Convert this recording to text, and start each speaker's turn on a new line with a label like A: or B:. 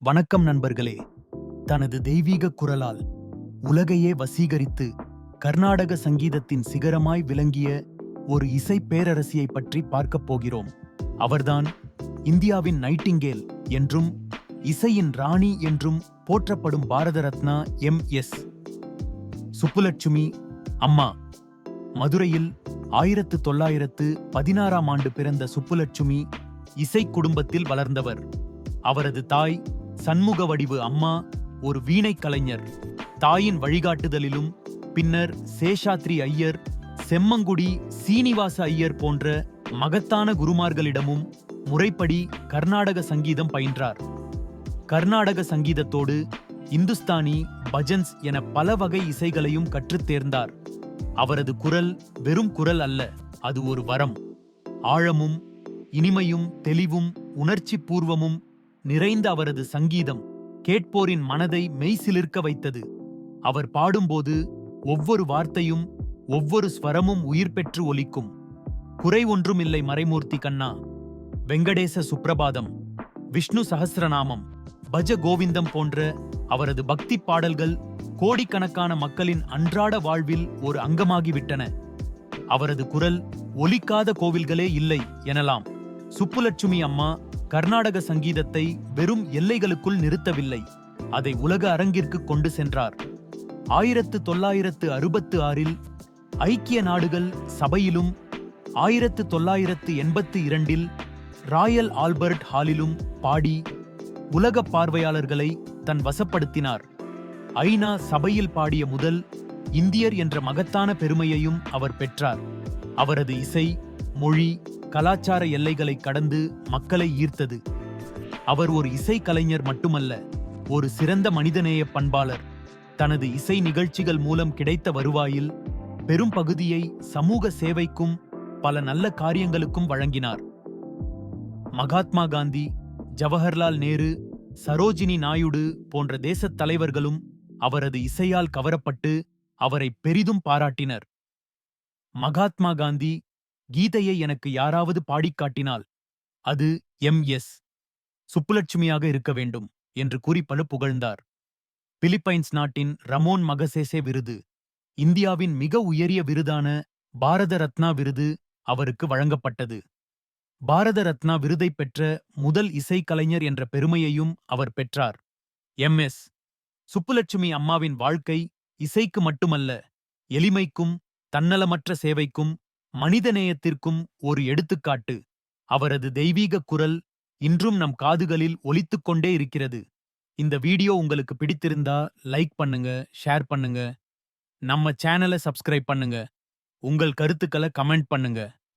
A: வணக்கம் நண்பர்களே. தனது தெய்வீக குரலால் உலகையே வசீகரித்து கர்நாடக சங்கீதத்தின் சிகரமாய் விளங்கிய ஒரு இசை பேரரசியை பற்றி பார்க்கப் போகிறோம். அவர்தான் இந்தியாவின் நைட்டிங்கேல் என்றும் இசையின் ராணி என்றும் போற்றப்படும் பாரத ரத்னா எம் எஸ். சுப்புலட்சுமி அம்மா. மதுரையில் ஆயிரத்து தொள்ளாயிரத்து பதினாறாம் ஆண்டு பிறந்த சுப்புலட்சுமி இசை குடும்பத்தில் வளர்ந்தவர். அவரது தாய் சண்முக வடிவு அம்மா ஒரு வீணை கலைஞர். தாயின் வழிகாட்டுதலிலும் பின்னர் சேஷாத்ரி ஐயர் செம்மங்குடி சீனிவாச ஐயர் போன்ற மகத்தான குருமார்களிடமும் முறைப்படி கர்நாடக சங்கீதம் பயின்றார். கர்நாடக சங்கீதத்தோடு இந்துஸ்தானி பஜன்ஸ் என பல வகை இசைகளையும் கற்றுத் தேர்ந்தார். அவரது குரல் வெறும் குரல் அல்ல அது ஒரு வரம். ஆழமும் இனிமையும் தெளிவும் உணர்ச்சி பூர்வமும் நிறைந்த அவரது சங்கீதம் கேட்போரின் மனதை மெய்சிலிர்க்க வைத்தது. அவர் பாடும்போது ஒவ்வொரு வார்த்தையும் ஒவ்வொரு ஸ்வரமும் உயிர் பெற்று ஒலிக்கும். குறை ஒன்றுமில்லை மறைமூர்த்தி கண்ணா. வெங்கடேச சுப்ரபாதம் விஷ்ணு சஹஸ்ரநாமம் பஜ கோவிந்தம் போன்ற அவரது பக்தி பாடல்கள் கோடிக்கணக்கான மக்களின் அன்றாட வாழ்வில் ஒரு அங்கமாகிவிட்டன. அவரது குரல் ஒலிக்காத கோவில்களே இல்லை எனலாம். சுப்புலட்சுமி அம்மா கர்நாடக சங்கீதத்தை வெறும் எல்லைகளுக்குள் நிறுத்தவில்லை அதை உலக அரங்கிற்கு கொண்டு சென்றார். ஆயிரத்து தொள்ளாயிரத்து அறுபத்து ஆறில் ஐக்கிய நாடுகள் சபையிலும் ஆயிரத்து தொள்ளாயிரத்து எண்பத்து இரண்டில் ராயல் ஆல்பர்ட் ஹாலிலும் பாடி உலக பார்வையாளர்களை தன் வசப்படுத்தினார். ஐநா சபையில் பாடிய முதல் இந்தியர் என்ற மகத்தான பெருமையையும் அவர் பெற்றார். அவரது இசை மொழி கலாச்சார எல்லைகளை கடந்து மக்களை ஈர்த்தது. அவர் ஒரு இசை கலைஞர் மட்டுமல்ல ஒரு சிறந்த மனிதநேய பண்பாளர். தனது இசை நிகழ்ச்சிகள் மூலம் கிடைத்த வருவாயில் பெரும் பகுதியை சமூக சேவைக்கும் பல நல்ல காரியங்களுக்கும் வழங்கினார். மகாத்மா காந்தி ஜவஹர்லால் நேரு சரோஜினி நாயுடு போன்ற தேசத் தலைவர்களும் அவரது இசையால் கவரப்பட்டு அவரை பெரிதும் பாராட்டினர். மகாத்மா காந்தி கீதையை எனக்கு யாராவது பாடிக் காட்டினால் அது எம். எஸ். சுப்புலட்சுமியாக இருக்க வேண்டும் என்று கூறி புகழ்ந்தார். பிலிப்பைன்ஸ் நாட்டின் ரமோன் மகசேசே விருது இந்தியாவின் மிக உயரிய விருதான பாரத ரத்னா விருது அவருக்கு வழங்கப்பட்டது. பாரத ரத்னா விருதை பெற்ற முதல் இசைக்கலைஞர் என்ற பெருமையையும் அவர் பெற்றார். எம். எஸ். சுப்புலட்சுமி அம்மாவின் வாழ்க்கை இசைக்கு மட்டுமல்ல எளிமைக்கும் தன்னலமற்ற சேவைக்கும் மனிதநேயத்திற்கும் ஒரு எடுத்துக்காட்டு. அவரது தெய்வீக குரல் இன்றும் நம் காதுகளில் ஒலித்துக் கொண்டே இருக்கிறது. இந்த வீடியோ உங்களுக்கு பிடித்திருந்தா லைக் பண்ணுங்க ஷேர் பண்ணுங்க. நம்ம சேனலை சப்ஸ்கிரைப் பண்ணுங்க. உங்கள் கருத்துக்களை கமெண்ட் பண்ணுங்க.